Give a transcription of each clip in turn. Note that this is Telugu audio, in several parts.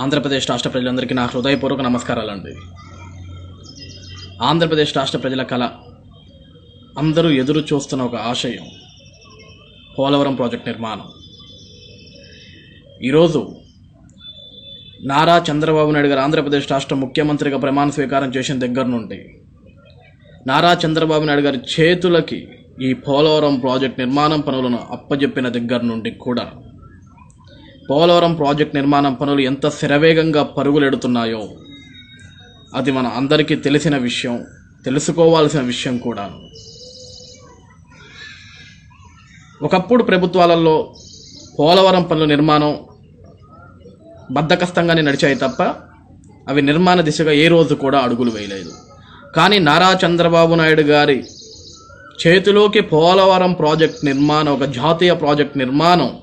ఆంధ్రప్రదేశ్ రాష్ట్ర ప్రజలందరికీ నా హృదయపూర్వక నమస్కారాలండి. ఆంధ్రప్రదేశ్ రాష్ట్ర ప్రజల కళ అందరూ ఎదురు చూస్తున్న ఒక ఆశయం పోలవరం ప్రాజెక్ట్ నిర్మాణం. ఈరోజు నారా చంద్రబాబు నాయుడు గారు ఆంధ్రప్రదేశ్ రాష్ట్ర ముఖ్యమంత్రిగా ప్రమాణ స్వీకారం చేసిన దగ్గర నుండి నారా చంద్రబాబు నాయుడు గారి చేతులకి ఈ పోలవరం ప్రాజెక్ట్ నిర్మాణం పనులను అప్పజెప్పిన దగ్గర నుండి కూడా పోలవరం ప్రాజెక్ట్ నిర్మాణం పనులు ఎంత శరవేగంగా పరుగులెడుతున్నాయో అది మన అందరికీ తెలిసిన విషయం తెలుసుకోవాల్సిన విషయం కూడా. ఒకప్పుడు ప్రభుత్వాలలో పోలవరం పనుల నిర్మాణం బద్దకస్తంగానే నడిచాయి తప్ప అవి నిర్మాణ దిశగా ఏ రోజు కూడా అడుగులు వేయలేదు. కానీ నారా చంద్రబాబు నాయుడు గారి చేతిలోకి పోలవరం ప్రాజెక్ట్ నిర్మాణం ఒక జాతీయ ప్రాజెక్ట్ నిర్మాణం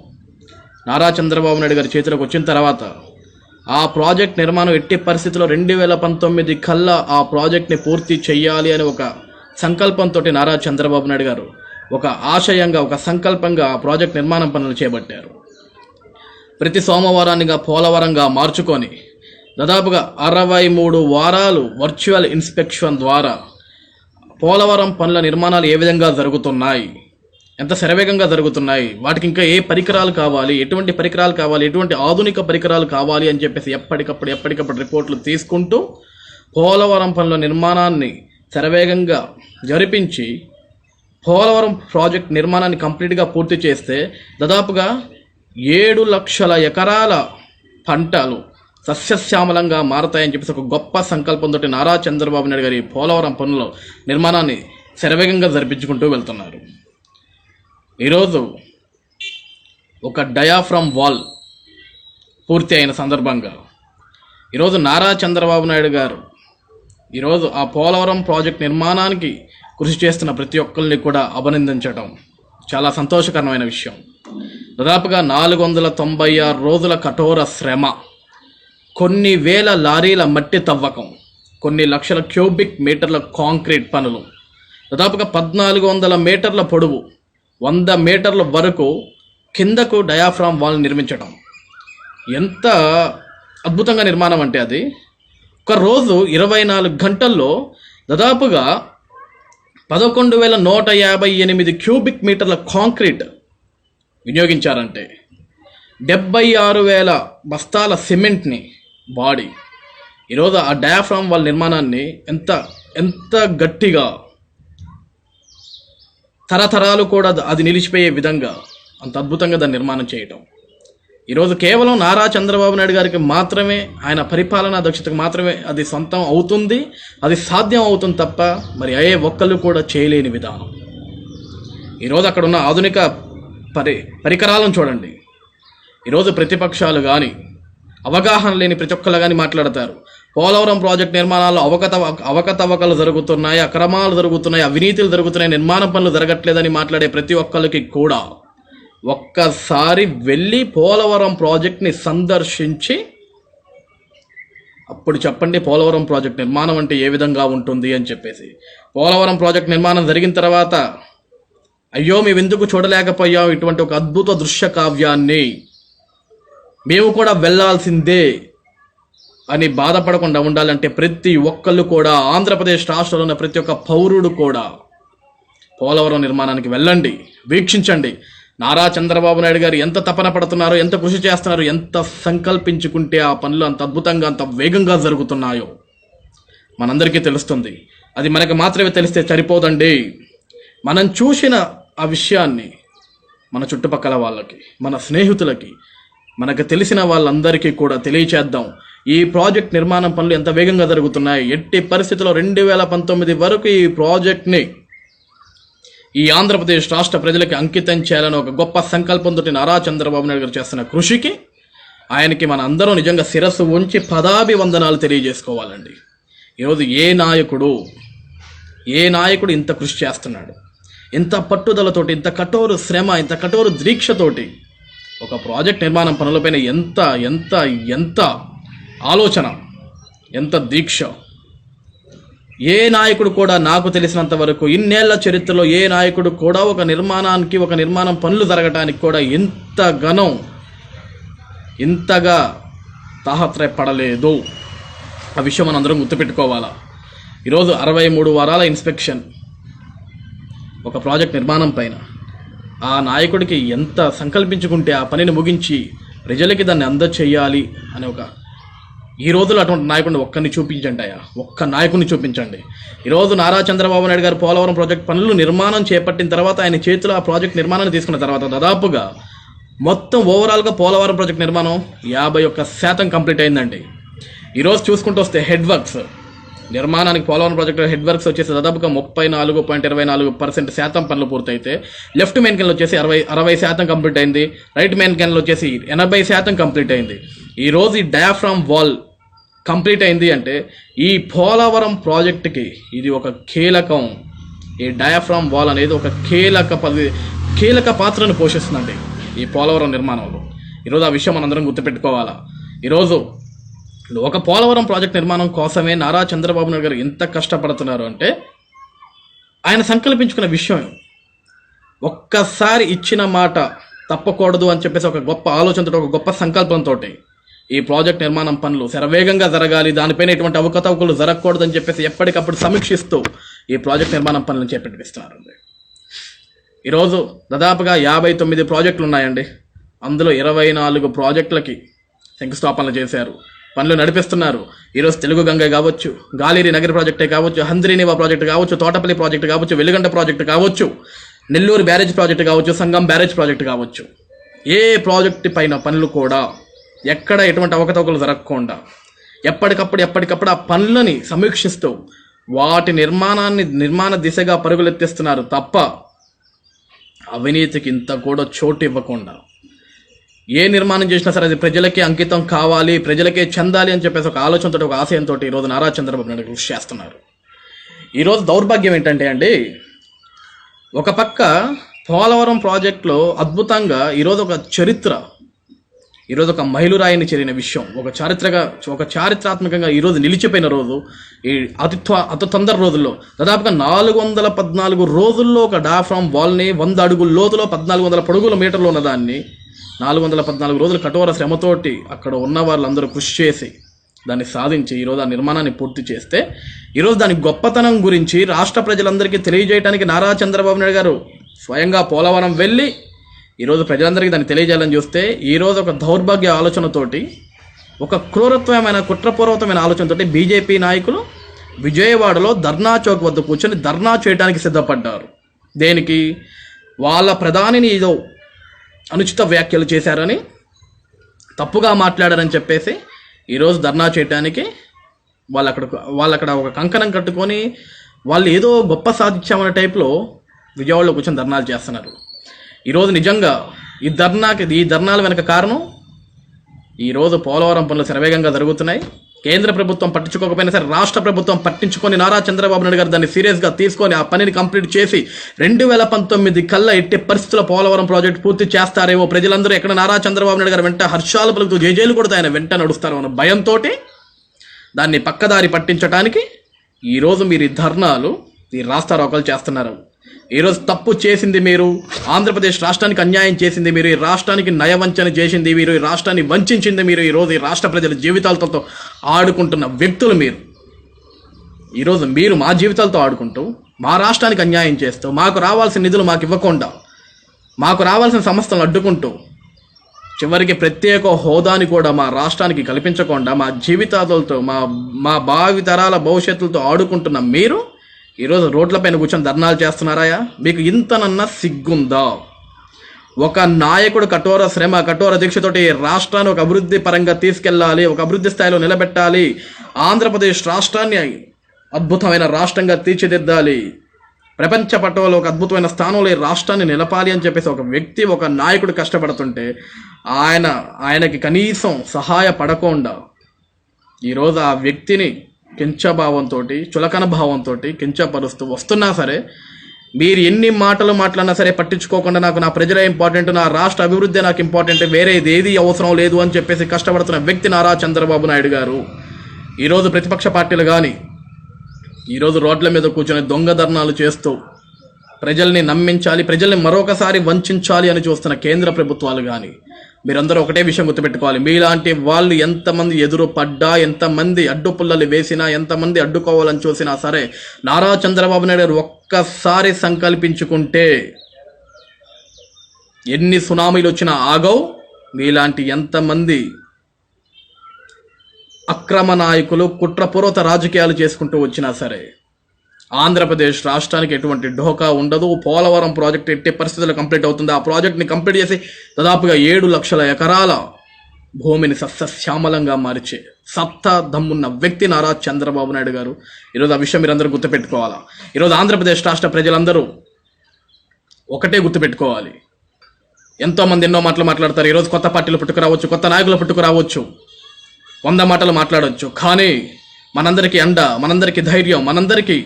నారా చంద్రబాబు నాయుడు గారి చేతిలోకి వచ్చిన తర్వాత ఆ ప్రాజెక్ట్ నిర్మాణం ఎట్టి పరిస్థితుల్లో రెండు వేల పంతొమ్మిది కల్లా ఆ ప్రాజెక్ట్ని పూర్తి చేయాలి అని ఒక సంకల్పంతో నారా చంద్రబాబు నాయుడు గారు ఒక ఆశయంగా ఒక సంకల్పంగా ఆ ప్రాజెక్ట్ నిర్మాణం పనులు చేపట్టారు. ప్రతి సోమవారాన్నిగా పోలవరంగా మార్చుకొని దాదాపుగా అరవై మూడు వారాలు వర్చువల్ ఇన్స్పెక్షన్ ద్వారా పోలవరం పనుల నిర్మాణాలు ఏ విధంగా జరుగుతున్నాయి? ఎంత శరవేగంగా జరుగుతున్నాయి? వాటికి ఇంకా ఏ పరికరాలు కావాలి? ఎటువంటి పరికరాలు కావాలి? ఎటువంటి ఆధునిక పరికరాలు కావాలి అని చెప్పేసి ఎప్పటికప్పుడు ఎప్పటికప్పుడు రిపోర్ట్లు తీసుకుంటూ పోలవరం పనుల నిర్మాణాన్ని శరవేగంగా జరిపించి పోలవరం ప్రాజెక్ట్ నిర్మాణాన్ని కంప్లీట్గా పూర్తి చేస్తే దాదాపుగా ఏడు లక్షల ఎకరాల పంటలు సస్యశ్యామలంగా మారతాయని చెప్పేసి ఒక గొప్ప సంకల్పంతో నారా చంద్రబాబు నాయుడు గారి పోలవరం పనుల నిర్మాణాన్ని శరవేగంగా జరిపించుకుంటూ వెళ్తున్నారు. ఈరోజు ఒక డయాఫ్రమ్ వాల్ పూర్తి అయిన సందర్భంగా. ఈరోజు నారా చంద్రబాబు నాయుడు గారు ఈరోజు ఆ పోలవరం ప్రాజెక్ట్ నిర్మాణానికి కృషి చేస్తున్న ప్రతి ఒక్కరిని కూడా అభినందించడం చాలా సంతోషకరమైన విషయం. దాదాపుగా నాలుగు వందల తొంభై ఆరు రోజుల కఠోర శ్రమ కొన్ని వేల లారీల మట్టి తవ్వకం కొన్ని లక్షల క్యూబిక్ మీటర్ల కాంక్రీట్ పనులు దాదాపుగా పద్నాలుగు వందల మీటర్ల పొడవు వంద మీటర్ల వరకు కిందకు డయాఫ్రామ్ వాల్ నిర్మించడం. ఎంత అద్భుతంగా నిర్మాణం అంటే అది. ఒక రోజు ఇరవై నాలుగు గంటల్లో దాదాపుగా పదకొండు వేల నూట యాభై ఎనిమిది క్యూబిక్ మీటర్ల కాంక్రీట్ వినియోగించారంటే డెబ్బై ఆరు వేల బస్తాల సిమెంట్ని వాడి ఈరోజు ఆ డయాఫ్రామ్ వాళ్ళ నిర్మాణాన్ని ఎంత ఎంత గట్టిగా తరతరాలు కూడా అది నిలిచిపోయే విధంగా అంత అద్భుతంగా దాన్ని నిర్మాణం చేయటం. ఈరోజు కేవలం నారా చంద్రబాబు నాయుడు గారికి మాత్రమే ఆయన పరిపాలనా దక్షతకు మాత్రమే అది సొంతం అవుతుంది అది సాధ్యం అవుతుంది తప్ప మరి అయ్యే ఒక్కళ్ళు కూడా చేయలేని విధానం. ఈరోజు అక్కడ ఉన్న ఆధునిక పరి పరికరాలను చూడండి. ఈరోజు ప్రతిపక్షాలు కానీ అవగాహన లేని ప్రతి ఒక్కళ్ళు కానీ మాట్లాడతారు. పోలవరం ప్రాజెక్ట్ నిర్మాణాల్లో అవకతవ అవకతవకలు జరుగుతున్నాయి అక్రమాలు జరుగుతున్నాయి అవినీతులు జరుగుతున్నాయి నిర్మాణ పనులు జరగట్లేదని మాట్లాడే ప్రతి ఒక్కరికి కూడా ఒక్కసారి వెళ్ళి పోలవరం ప్రాజెక్ట్ని సందర్శించి అప్పుడు చెప్పండి పోలవరం ప్రాజెక్ట్ నిర్మాణం అంటే ఏ విధంగా ఉంటుంది అని చెప్పేసి. పోలవరం ప్రాజెక్ట్ నిర్మాణం జరిగిన తర్వాత అయ్యో మేము ఎందుకు చూడలేకపోయాం ఇటువంటి ఒక అద్భుత దృశ్య కావ్యాన్ని. మేము కూడా వెళ్ళాల్సిందే. అని బాధపడకుండా ఉండాలంటే ప్రతి ఒక్కళ్ళు కూడా ఆంధ్రప్రదేశ్ రాష్ట్రంలో ఉన్న ప్రతి ఒక్క పౌరుడు కూడా పోలవరం నిర్మాణానికి వెళ్ళండి వీక్షించండి. నారా చంద్రబాబు నాయుడు గారు ఎంత తపన పడుతున్నారో ఎంత కృషి చేస్తున్నారో ఎంత సంకల్పించుకుంటే ఆ పనులు అంత అద్భుతంగా అంత వేగంగా జరుగుతున్నాయో మనందరికీ తెలుస్తుంది. అది మనకు మాత్రమే తెలిస్తే సరిపోదండి. మనం చూసిన ఆ విషయాన్ని మన చుట్టుపక్కల వాళ్ళకి మన స్నేహితులకి మనకు తెలిసిన వాళ్ళందరికీ కూడా తెలియచేద్దాం. ఈ ప్రాజెక్ట్ నిర్మాణం పనులు ఎంత వేగంగా జరుగుతున్నాయి? ఎట్టి పరిస్థితుల్లో రెండు వేల పంతొమ్మిది వరకు ఈ ప్రాజెక్ట్ని ఈ ఆంధ్రప్రదేశ్ రాష్ట్ర ప్రజలకి అంకితం చేయాలని ఒక గొప్ప సంకల్పంతో నారా చంద్రబాబు నాయుడు గారు చేస్తున్న కృషికి ఆయనకి మన అందరం నిజంగా శిరస్సు ఉంచి పదాభివందనాలు తెలియజేసుకోవాలండి. ఈరోజు ఏ నాయకుడు ఏ నాయకుడు ఇంత కృషి చేస్తున్నాడు? ఇంత పట్టుదలతోటి ఇంత కఠోర శ్రమ ఇంత కఠోర దీక్షతోటి ఒక ప్రాజెక్ట్ నిర్మాణం పనులపైన ఎంత ఎంత ఎంత ఆలోచన ఎంత దీక్ష. ఏ నాయకుడు కూడా నాకు తెలిసినంత వరకు ఇన్నేళ్ళ చరిత్రలో ఏ నాయకుడు కూడా ఒక నిర్మాణానికి ఒక నిర్మాణం పనులు జరగటానికి కూడా ఇంత ఘనం ఇంతగా తాహత్రయపడలేదు. ఆ విషయం మనం అందరం గుర్తుపెట్టుకోవాలా? ఈరోజు అరవై మూడు వారాల ఇన్స్పెక్షన్ ఒక ప్రాజెక్ట్ నిర్మాణం పైన. ఆ నాయకుడికి ఎంత సంకల్పించుకుంటే ఆ పనిని ముగించి ప్రజలకి దాన్ని అందచేయాలి అనే ఒక ఈ రోజుల్లో అటువంటి నాయకుడిని ఒక్కరిని చూపించండి అయ్యా. ఒక్క నాయకుడిని చూపించండి. ఈరోజు నారా చంద్రబాబు నాయుడు గారు పోలవరం ప్రాజెక్ట్ పనులు నిర్మాణం చేపట్టిన తర్వాత ఆయన చేతిలో ఆ ప్రాజెక్ట్ నిర్మాణాన్ని తీసుకున్న తర్వాత దాదాపుగా మొత్తం ఓవరాల్గా పోలవరం ప్రాజెక్ట్ నిర్మాణం యాభై ఒక్క శాతం కంప్లీట్ అయిందండి. ఈరోజు చూసుకుంటూ వస్తే హెడ్ వర్క్స్. నిర్మాణానికి పోలవరం ప్రాజెక్టు హెడ్ వర్క్స్ వచ్చేసి దాదాపుగా ముప్పై నాలుగు పాయింట్ ఇరవై నాలుగు పర్సెంట్ శాతం పనులు పూర్తయితే లెఫ్ట్ మెయిన్ కెన్లో వచ్చేసి అరవై అరవై శాతం కంప్లీట్ అయింది. రైట్ మెయిన్ కెన్లో వచ్చేసి ఎనభై శాతం కంప్లీట్ అయింది. ఈరోజు ఈ డయాఫ్రామ్ వాల్ కంప్లీట్ అయింది అంటే ఈ పోలవరం ప్రాజెక్టుకి ఇది ఒక కీలకం. ఈ డయాఫ్రామ్ వాల్ అనేది ఒక కీలక పది కీలక పాత్రను పోషిస్తుందండి ఈ పోలవరం నిర్మాణంలో. ఈరోజు ఆ విషయం మనందరం గుర్తుపెట్టుకోవాలా? ఈరోజు ఒక పోలవరం ప్రాజెక్ట్ నిర్మాణం కోసమే నారా చంద్రబాబు నాయుడు గారు ఎంత కష్టపడుతున్నారు అంటే ఆయన సంకల్పించుకున్న విషయం ఒక్కసారి ఇచ్చిన మాట తప్పకూడదు అని చెప్పేసి ఒక గొప్ప ఆలోచనతో ఒక గొప్ప సంకల్పంతో ఈ ప్రాజెక్ట్ నిర్మాణం పనులు శరవేగంగా జరగాలి దానిపైన ఎటువంటి అవకతవకలు జరగకూడదు అని చెప్పేసి ఎప్పటికప్పుడు సమీక్షిస్తూ ఈ ప్రాజెక్ట్ నిర్మాణం పనులను చేపట్టిస్తున్నారండి ఈరోజు దాదాపుగా యాభై తొమ్మిది ప్రాజెక్టులు ఉన్నాయండి. అందులో ఇరవై నాలుగు ప్రాజెక్టులకి శంకుస్థాపనలు చేశారు. పనులు నడిపిస్తున్నారు. ఈరోజు తెలుగు గంగ కావచ్చు గాలిరి నగర ప్రాజెక్టే కావచ్చు హంద్రీనివా ప్రాజెక్టు కావచ్చు తోటపల్లి ప్రాజెక్టు కావచ్చు వెలుగంట ప్రాజెక్టు కావచ్చు నెల్లూరు బ్యారేజ్ ప్రాజెక్టు కావచ్చు సంగం బ్యారేజ్ ప్రాజెక్టు కావచ్చు. ఏ ప్రాజెక్టు పైన పనులు కూడా ఎక్కడ ఎటువంటి అవకతవకలు జరగకుండా ఎప్పటికప్పుడు ఎప్పటికప్పుడు ఆ పనులని సమీక్షిస్తూ వాటి నిర్మాణాన్ని నిర్మాణ దిశగా పరుగులెత్తిస్తున్నారు తప్ప అవినీతికి ఇంత కూడా చోటు ఇవ్వకుండా. ఏ నిర్మాణం చేసినా సరే అది ప్రజలకే అంకితం కావాలి ప్రజలకే చెందాలి అని చెప్పేసి ఒక ఆలోచనతో ఒక ఆశయంతో ఈరోజు నారా చంద్రబాబు నాయుడు కృషి చేస్తున్నారు. ఈరోజు దౌర్భాగ్యం ఏంటంటే అండి ఒక పక్క పోలవరం ప్రాజెక్టులో అద్భుతంగా ఈరోజు ఒక చరిత్ర ఈరోజు ఒక మైలురాయిని చేరిన విషయం ఒక చారిత్రక ఒక చారిత్రాత్మకంగా ఈరోజు నిలిచిపోయిన రోజు ఈ అతిత్వ అతి తొందర రోజుల్లో దాదాపుగా నాలుగు వందల పద్నాలుగు రోజుల్లో ఒక డాఫ్రామ్ వాల్ని వంద అడుగుల లోతులో పద్నాలుగు వందల పొడుగుల మీటర్లు ఉన్నదాన్ని నాలుగు వందల పద్నాలుగు రోజులు కఠోర శ్రమతోటి అక్కడ ఉన్న వాళ్ళందరూ కృషి చేసి దాన్ని సాధించి ఈరోజు ఆ నిర్మాణాన్ని పూర్తి చేస్తే ఈరోజు దాని గొప్పతనం గురించి రాష్ట్ర ప్రజలందరికీ తెలియజేయడానికి నారా చంద్రబాబు నాయుడు గారు స్వయంగా పోలవరం వెళ్ళి ఈరోజు ప్రజలందరికీ దాన్ని తెలియజేయాలని చూస్తే ఈరోజు ఒక దౌర్భాగ్య ఆలోచనతోటి ఒక క్రూరత్వమైన కుట్రపూర్వకమైన ఆలోచనతోటి బీజేపీ నాయకులు విజయవాడలో ధర్నా చౌక్ వద్ద కూర్చొని ధర్నా చేయడానికి సిద్ధపడ్డారు. దేనికి? వాళ్ళ ప్రధానిని ఏదో అనుచిత వ్యాఖ్యలు చేశారని తప్పుగా మాట్లాడారని చెప్పేసి ఈరోజు ధర్నా చేయడానికి వాళ్ళు అక్కడ వాళ్ళు అక్కడ ఒక కంకణం కట్టుకొని వాళ్ళు ఏదో గొప్ప సాధించామనే టైప్లో విజయవాడలో కూర్చొని ధర్నాలు చేస్తున్నారు. ఈరోజు నిజంగా ఈ ధర్నాకి ఈ ధర్నాల వెనక కారణం ఈరోజు పోలవరం పనులు శరవేగంగా జరుగుతున్నాయి. కేంద్ర ప్రభుత్వం పట్టించుకోకపోయినా సరే రాష్ట్ర ప్రభుత్వం పట్టించుకొని నారా చంద్రబాబు నాయుడు గారు దాన్ని సీరియస్గా తీసుకొని ఆ పనిని కంప్లీట్ చేసి రెండు వేల పంతొమ్మిది కల్లా ఎట్టి పరిస్థితుల పోలవరం ప్రాజెక్ట్ పూర్తి చేస్తారేమో ప్రజలందరూ ఎక్కడ నారా చంద్రబాబు నాయుడు గారు వెంట హర్షాలు పలుకుతూ జేజేలు కూడా ఆయన వెంట నడుస్తారు అన్న భయంతో దాన్ని పక్కదారి పట్టించడానికి ఈరోజు మీరు ఈ ధర్నాలు ఈ రాస్తారోకలు చేస్తున్నారు. ఈరోజు తప్పు చేసింది మీరు ఆంధ్రప్రదేశ్ రాష్ట్రానికి అన్యాయం చేసింది మీరు ఈ రాష్ట్రానికి నయవంచన చేసింది మీరు ఈ రాష్ట్రాన్ని వంచింది మీరు ఈరోజు ఈ రాష్ట్ర ప్రజల జీవితాలతో ఆడుకుంటున్న వ్యక్తులు మీరు. ఈరోజు మీరు మా జీవితాలతో ఆడుకుంటూ మా రాష్ట్రానికి అన్యాయం చేస్తూ మాకు రావాల్సిన నిధులు మాకు ఇవ్వకుండా మాకు రావాల్సిన సంస్థలను అడ్డుకుంటూ చివరికి ప్రత్యేక హోదాని కూడా మా రాష్ట్రానికి కల్పించకుండా మా జీవితాలతో మా మా భావితరాల భవిష్యత్తులతో ఆడుకుంటున్న మీరు ఈరోజు రోడ్లపైన కూర్చొని ధర్నాలు చేస్తున్నారాయా? మీకు ఇంతనన్నా సిగ్గుందా? ఒక నాయకుడు కఠోర శ్రమ కఠోర దీక్షతోటి రాష్ట్రాన్ని ఒక అభివృద్ధి పరంగా తీసుకెళ్ళాలి ఒక అభివృద్ధి స్థాయిలో నిలబెట్టాలి ఆంధ్రప్రదేశ్ రాష్ట్రాన్ని అద్భుతమైన రాష్ట్రంగా తీర్చిదిద్దాలి ప్రపంచ పటంలో ఒక అద్భుతమైన స్థానంలో ఈ రాష్ట్రాన్ని నిలపాలి అని చెప్పేసి ఒక వ్యక్తి ఒక నాయకుడు కష్టపడుతుంటే ఆయన ఆయనకి కనీసం సహాయపడకుండా ఈరోజు ఆ వ్యక్తిని కించభావంతో చులకన భావంతో కించపరుస్తూ వస్తున్నా సరే మీరు ఎన్ని మాటలు మాట్లాడినా సరే పట్టించుకోకుండా నాకు నా ప్రజలే ఇంపార్టెంట్ నా రాష్ట్ర అభివృద్ధి నాకు ఇంపార్టెంట్ వేరేది ఏది అవసరం లేదు అని చెప్పేసి కష్టపడుతున్న వ్యక్తి నారా చంద్రబాబు నాయుడు గారు. ఈరోజు ప్రతిపక్ష పార్టీలు కానీ ఈరోజు రోడ్ల మీద కూర్చొని దొంగ ధర్నాలు చేస్తూ ప్రజల్ని నమ్మించాలి ప్రజల్ని మరొకసారి వంచాలి అని చూస్తున్న కేంద్ర ప్రభుత్వాలు కానీ మీరందరూ ఒకటే విషయం గుర్తుపెట్టుకోవాలి. మీలాంటి వాళ్ళు ఎంతమంది ఎదురు పడ్డా ఎంతమంది అడ్డుపుల్లలు వేసినా ఎంతమంది అడ్డుకోవాలని చూసినా సరే నారా చంద్రబాబు నాయుడు గారు ఒక్కసారి సంకల్పించుకుంటే ఎన్ని సునామీలు వచ్చినా ఆగవు. మీలాంటి ఎంతమంది అక్రమ నాయకులు కుట్రపూర్వత రాజకీయాలు చేసుకుంటూ వచ్చినా సరే ఆంధ్రప్రదేశ్ రాష్ట్రానికి ఎటువంటి ఢోకా ఉండదు. పోలవరం ప్రాజెక్ట్ ఎట్టి పరిస్థితుల్లో కంప్లీట్ అవుతుంది ఆ ప్రాజెక్ట్ని కంప్లీట్ చేసి దాదాపుగా ఏడు లక్షల ఎకరాల భూమిని సస్యశ్యామలంగా మార్చే సత్తా దమ్మున్న వ్యక్తి నారా చంద్రబాబు నాయుడు గారు. ఈరోజు ఆ విషయం మీరందరూ గుర్తుపెట్టుకోవాలా? ఈరోజు ఆంధ్రప్రదేశ్ రాష్ట్ర ప్రజలందరూ ఒకటే గుర్తుపెట్టుకోవాలి. ఎంతోమంది ఎన్నో మాటలు మాట్లాడతారు. ఈరోజు కొత్త పార్టీలు పుట్టుకురావచ్చు కొత్త నాయకులు పుట్టుకురావచ్చు. వంద మాటలు మాట్లాడవచ్చు కానీ మనందరికీ అండ మనందరికీ ధైర్యం మనందరికీ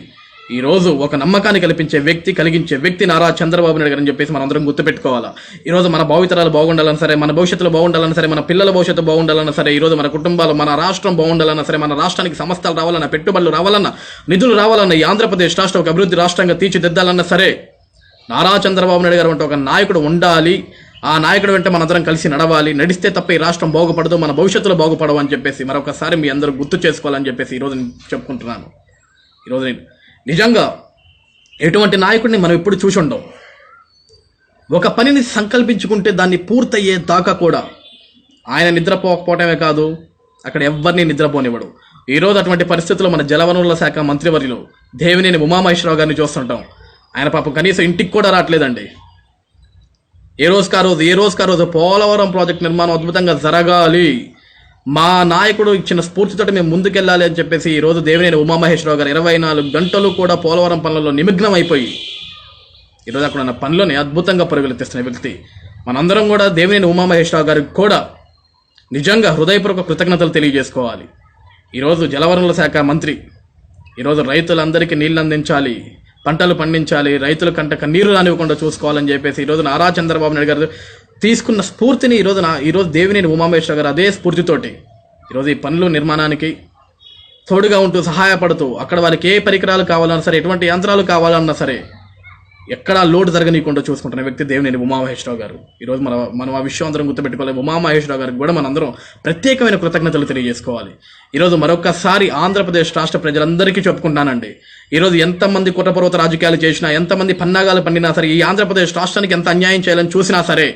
ఈరోజు ఒక నమ్మకాన్ని కల్పించే వ్యక్తి కలిగించే వ్యక్తి నారా చంద్రబాబు నాయుడు గారు అని చెప్పేసి మనందరం గుర్తుపెట్టుకోవాలా? ఈరోజు మన భావితరాలు బాగుండాలన్నా సరే మన భవిష్యత్తులో బాగుండాలన్నా సరే మన పిల్లల భవిష్యత్తు బాగుండాలన్నా సరే ఈరోజు మన కుటుంబాలు మన రాష్ట్రం బాగుండాలన్నా సరే మన రాష్ట్రానికి సంస్థలు రావాలన్నా పెట్టుబడులు రావాలన్నా నిధులు రావాలన్నా ఈ ఆంధ్రప్రదేశ్ రాష్ట్రం ఒక అభివృద్ధి రాష్ట్రంగా తీర్చిదిద్దాలన్నా సరే నారా చంద్రబాబు నాయుడు గారు వంటి ఒక నాయకుడు ఉండాలి. ఆ నాయకుడు వెంట మనందరం కలిసి నడవాలి. నడిస్తే తప్ప ఈ రాష్ట్రం బాగుపడదు మన భవిష్యత్తులో బాగుపడవు అని చెప్పేసి మరొకసారి మీ అందరూ గుర్తు చేసుకోవాలని చెప్పేసి ఈరోజు నేను చెప్పుకుంటున్నాను. ఈరోజు నేను నిజంగా ఎటువంటి నాయకుడిని మనం ఎప్పుడు చూసి ఉండం. ఒక పనిని సంకల్పించుకుంటే దాన్ని పూర్తయ్యే దాకా కూడా ఆయన నిద్రపోకపోవటమే కాదు అక్కడ ఎవరిని నిద్రపోనివ్వడు. ఈరోజు అటువంటి పరిస్థితుల్లో మన జలవనరుల శాఖ మంత్రివర్యులు దేవినేని ఉమామహేశ్వరరావు గారిని చూస్తుంటాం. ఆయన పాపం కనీసం ఇంటికి కూడా రావట్లేదండి. ఏ రోజుకా రోజు ఏ రోజుకా రోజు పోలవరం ప్రాజెక్ట్ నిర్మాణం అద్భుతంగా జరగాలి. మా నాయకుడు ఇచ్చిన స్ఫూర్తితో మేము ముందుకెళ్ళాలి అని చెప్పేసి ఈ రోజు దేవినేని ఉమామహేశ్వరరావు గారు ఇరవై నాలుగు గంటలు కూడా పోలవరం పనులలో నిమగ్నం అయిపోయి ఈరోజు అక్కడ ఉన్న పనులని అద్భుతంగా పరుగులెత్తిస్తున్న వ్యక్తి. మనందరం కూడా దేవినేని ఉమామహేశ్వరరావు గారికి కూడా నిజంగా హృదయపూర్వక కృతజ్ఞతలు తెలియజేసుకోవాలి. ఈరోజు జలవనరుల శాఖ మంత్రి ఈరోజు రైతులందరికీ నీళ్ళు అందించాలి పంటలు పండించాలి రైతుల కంట కన్నీరు రానివ్వకుండా చూసుకోవాలని చెప్పేసి ఈరోజు నారా చంద్రబాబు నాయుడు గారు తీసుకున్న స్ఫూర్తిని ఈరోజు నా ఈరోజు దేవినేని ఉమామేశ్వర గారు అదే స్ఫూర్తితోటి ఈరోజు ఈ పనులు నిర్మాణానికి తోడుగా ఉంటూ సహాయపడుతూ అక్కడ వారికి ఏ పరికరాలు కావాలన్నా సరే ఎటువంటి యంత్రాలు కావాలన్నా సరే ఎక్కడా లోటు జరగనీయకుండా చూసుకుంటున్న వ్యక్తి దేవినేని ఉమామహేశ్వరరావు గారు. ఈరోజు మన మనం ఆ విషయం అందరం గుర్తుపెట్టుకోవాలి. ఉమామహేశ్వరరావు గారికి కూడా మనందరం ప్రత్యేకమైన కృతజ్ఞతలు తెలియజేసుకోవాలి. ఈరోజు మరొకసారి ఆంధ్రప్రదేశ్ రాష్ట్ర ప్రజలందరికీ చెప్పుకుంటానండి ఈరోజు ఎంతమంది కుట్రపర్వత రాజకీయాలు చేసినా ఎంతమంది పన్నాగాలు పండినా సరే ఈ ఆంధ్రప్రదేశ్ రాష్ట్రానికి ఎంత అన్యాయం చేయాలని చూసినా సరే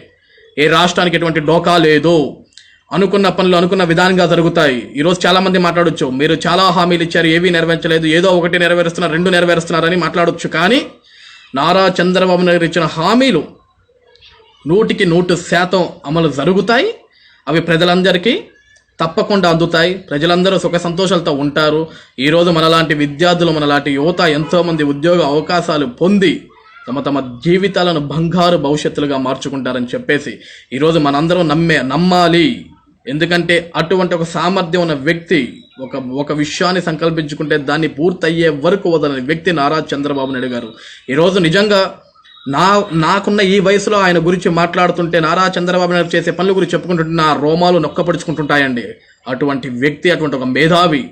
ఏ రాష్ట్రానికి ఎటువంటి డోకా లేదు. అనుకున్న పనులు అనుకున్న విధానంగా జరుగుతాయి. ఈరోజు చాలా మంది మాట్లాడొచ్చు. మీరు చాలా హామీలు ఇచ్చారు. ఏవీ నెరవేర్చలేదు. ఏదో ఒకటి నెరవేరుస్తున్నారు రెండు నెరవేరుస్తున్నారని మాట్లాడొచ్చు. కానీ నారా చంద్రబాబు నాయుడు ఇచ్చిన హామీలు నూటికి నూటు శాతం అమలు జరుగుతాయి. అవి ప్రజలందరికీ తప్పకుండా అందుతాయి. ప్రజలందరూ సుఖ సంతోషాలతో ఉంటారు. ఈరోజు మనలాంటి విద్యార్థులు మనలాంటి యువత ఎంతోమంది ఉద్యోగ అవకాశాలు పొంది తమ తమ జీవితాలను బంగారు భవిష్యత్తులుగా మార్చుకుంటారని చెప్పేసి ఈరోజు మనందరం నమ్మే నమ్మాలి. ఎందుకంటే అటువంటి ఒక సామర్థ్యం ఉన్న వ్యక్తి ఒక ఒక విషయాన్ని సంకల్పించుకుంటే దాన్ని పూర్తయ్యే వరకు వదలని వ్యక్తి నారా చంద్రబాబు నాయుడు గారు. ఈరోజు నిజంగా నా నాకున్న ఈ వయసులో ఆయన గురించి మాట్లాడుతుంటే నారా చంద్రబాబు నాయుడు చేసే పనుల గురించి చెప్పుకుంటుంటే నా రోమాలు నొక్కపడుచుకుంటుంటాయండి. అటువంటి వ్యక్తి అటువంటి ఒక మేధావి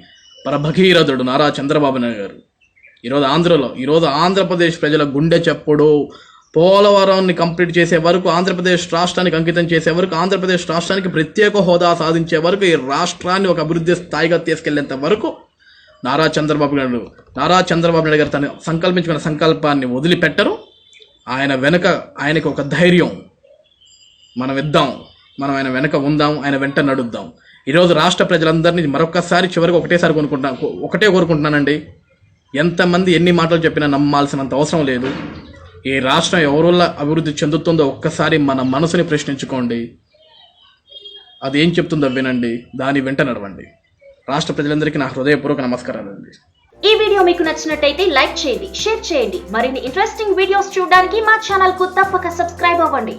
పరభగీరథుడు నారా చంద్రబాబు నాయుడు గారు. ఈరోజు ఆంధ్రలో ఈరోజు ఆంధ్రప్రదేశ్ ప్రజల గుండె చప్పుడు. పోలవరాన్ని కంప్లీట్ చేసే వరకు ఆంధ్రప్రదేశ్ రాష్ట్రానికి అంకితం చేసే వరకు ఆంధ్రప్రదేశ్ రాష్ట్రానికి ప్రత్యేక హోదా సాధించే వరకు ఈ రాష్ట్రాన్ని ఒక అభివృద్ధి స్థాయిగా తీసుకెళ్ళేంత వరకు నారా చంద్రబాబు నాయుడు నారా చంద్రబాబు నాయుడు గారు తను సంకల్పించుకున్న సంకల్పాన్ని వదిలిపెట్టరు. ఆయన వెనుక ఆయనకు ఒక ధైర్యం. మనం ఇద్దాం మనం ఆయన వెనక ఉందాం ఆయన వెంట నడుద్దాం. ఈరోజు రాష్ట్ర ప్రజలందరినీ మరొకసారి చివరికి ఒకటేసారి కొనుక్కుంటున్నాను ఒకటే కోరుకుంటున్నానండి. ఎంతమంది ఎన్ని మాటలు చెప్పినా నమ్మాల్సినంత అవసరం లేదు. ఈ రాష్ట్రం ఎవరోళ్ళ అభివృద్ధి చెందుతుందో ఒక్కసారి మన మనసుని ప్రశ్నించుకోండి. అది ఏం చెప్తుందో వినండి. దాని వెంట నడవండి. రాష్ట్ర ప్రజలందరికీ నా హృదయపూర్వక నమస్కారాలండి ఈ వీడియో మీకు నచ్చినట్టయితే లైక్ చేయండి షేర్ చేయండి. మరిన్ని ఇంట్రెస్టింగ్ వీడియోస్ చూడడానికి మా ఛానల్కు తప్పక సబ్స్క్రైబ్ అవ్వండి.